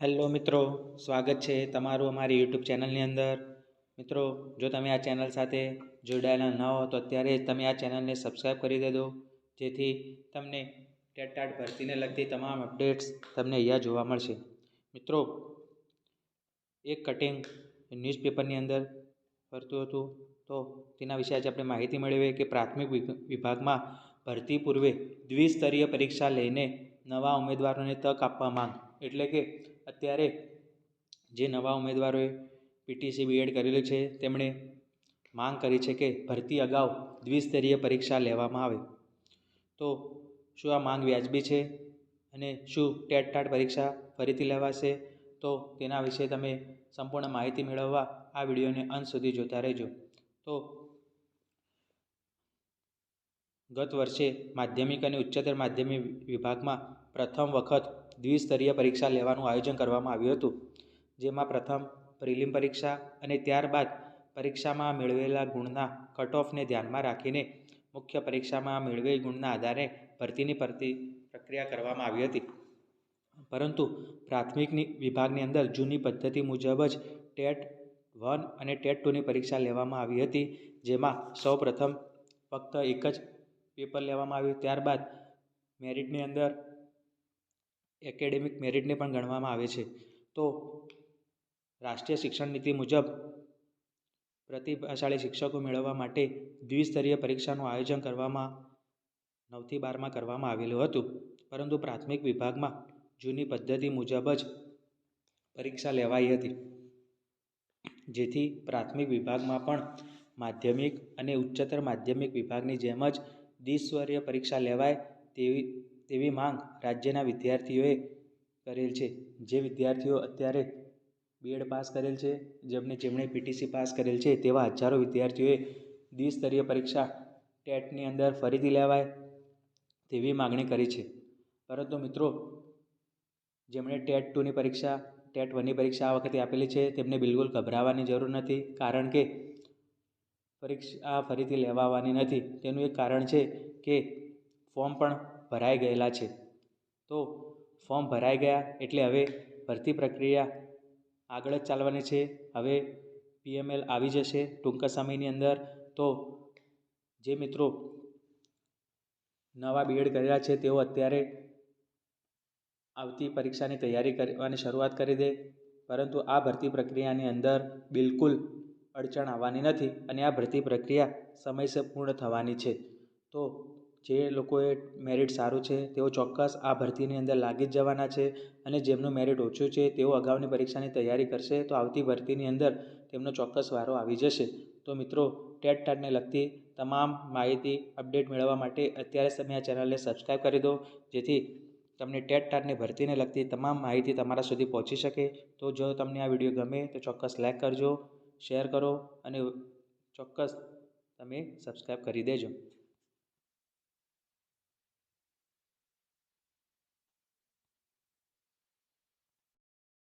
Hello મિત્રો, સ્વાગત છે તમારું અમારી યુટ્યુબ ચેનલની અંદર. મિત્રો, જો તમે આ ચેનલ સાથે જોડાયેલા ન હો, તો અત્યારે તમે આ ચેનલને સબસ્ક્રાઈબ કરી દેજો. જેથી તમને ટેટ ટાટ ભરતીને લગતી તમામ અપડેટ્સ તમને અહીંયા જોવા મળશે. મિત્રો, એક કટિંગ ન્યૂઝપેપરની અંદર ફરતું હતું. તો તેના વિશે આજે આપણે માહિતી મેળવીએ કે પ્રાથમિક વિભાગમાં ભરતી પૂર્વે દ્વિસ્તરીય પરીક્ષા લઈને નવા ઉમેદવારોને તક આપવા માંગ. એટલે કે અત્યારે જે નવા ઉમેદવારોએ પીટીસી બીએડ કરેલું છે, તેમણે માંગ કરી છે કે ભરતી અગાઉ દ્વિસ્તરીય પરીક્ષા લેવામાં આવે. તો શું આ માંગ વ્યાજબી છે અને શું ટેટ ટાટ પરીક્ષા ફરીથી લેવાશે? તો તેના વિશે તમે સંપૂર્ણ માહિતી મેળવવા આ વિડીયોને અંત સુધી જોતા રહેજો. તો ગત વર્ષે માધ્યમિક અને ઉચ્ચતર માધ્યમિક વિભાગમાં પ્રથમ વખત દ્વિસ્તરીય પરીક્ષા લેવાનું આયોજન કરવામાં આવ્યું હતું, જેમાં પ્રથમ પ્રિલિમ પરીક્ષા અને ત્યારબાદ પરીક્ષામાં મેળવેલા ગુણના કટ ઓફને ધ્યાનમાં રાખીને મુખ્ય પરીક્ષામાં મેળવેલ ગુણના આધારે ભરતીની ભરતી પ્રક્રિયા કરવામાં આવી હતી. પરંતુ પ્રાથમિકની વિભાગની અંદર જૂની પદ્ધતિ મુજબ જ ટેટ વન અને ટેટ ટુની પરીક્ષા લેવામાં આવી હતી, જેમાં સૌ પ્રથમ ફક્ત એક જ પેપર લેવામાં આવ્યું. ત્યારબાદ મેરિટની અંદર એકેડેમિક મેરિટને પણ ગણવામાં આવે છે. તો રાષ્ટ્રીય શિક્ષણ નીતિ મુજબ પ્રતિભાશાળી શિક્ષકો મેળવવા માટે દ્વિસ્તરીય પરીક્ષાનું આયોજન કરવામાં નવથી બારમાં કરવામાં આવેલું હતું. પરંતુ પ્રાથમિક વિભાગમાં જૂની પદ્ધતિ મુજબ જ પરીક્ષા લેવાઈ હતી. જેથી પ્રાથમિક વિભાગમાં પણ માધ્યમિક અને ઉચ્ચતર માધ્યમિક વિભાગની જેમ જ દ્વિસ્તરીય પરીક્ષા લેવાય તેવી તેવી માંગ રાજ્યના વિદ્યાર્થીઓએ કરેલ છે. જે વિદ્યાર્થીઓ અત્યારે બીએડ પાસ કરેલ છે, જેમને જેમણે પીટીસી પાસ કરેલ છે, તેવા હજારો વિદ્યાર્થીઓએ દ્વિસ્તરીય પરીક્ષા ટેટની અંદર ફરીથી લેવાય તેવી માગણી કરી છે. પરંતુ મિત્રો, જેમણે ટેટ ટુની પરીક્ષા, ટેટ વનની પરીક્ષા આ વખતે આપેલી છે, તેમને બિલકુલ ગભરાવાની જરૂર નથી, કારણ કે પરીક્ષા ફરીથી લેવાવાની નથી. તેનું એક કારણ છે કે ફોર્મ પણ ભરાઈ ગયેલા છે. તો ફોર્મ ભરાઈ ગયા એટલે હવે ભરતી પ્રક્રિયા આગળ જ ચાલવાની છે. હવે પીએમએલ આવી જશે ટૂંકા સમયની અંદર. તો જે મિત્રો નવા બીએડ કરેલા છે તેઓ અત્યારે આવતી પરીક્ષાની તૈયારી કરવાની શરૂઆત કરી દે. પરંતુ આ ભરતી પ્રક્રિયાની અંદર બિલકુલ અડચણ આવવાની નથી અને આ ભરતી પ્રક્રિયા સમયસર પૂર્ણ થવાની છે. તો જે લોકોએ મેરિટ સારું છે, તેઓ ચોક્કસ આ ભરતીની અંદર લાગી જ જવાના છે અને જેમનું મેરિટ ઓછું છે, તેઓ અગાઉની પરીક્ષાની તૈયારી કરશે, તો આવતી ભરતીની અંદર તેમનો ચોક્કસ વારો આવી જશે. તો મિત્રો ટેટ ટાટને લગતી તમામ માહિતી અપડેટ મેળવવા માટે અત્યારે તમે આ ચેનલને સબસ્ક્રાઈબ કરી દો, જેથી તમને ટેટ ટાટની ભરતીને લગતી તમામ માહિતી તમારા સુધી પહોંચી શકે. તો જો તમને આ વીડિયો ગમે, તો ચોક્કસ લાઇક કરજો શેર કરો અને ચોક્કસ તમે સબસ્ક્રાઈબ કરી દેજો.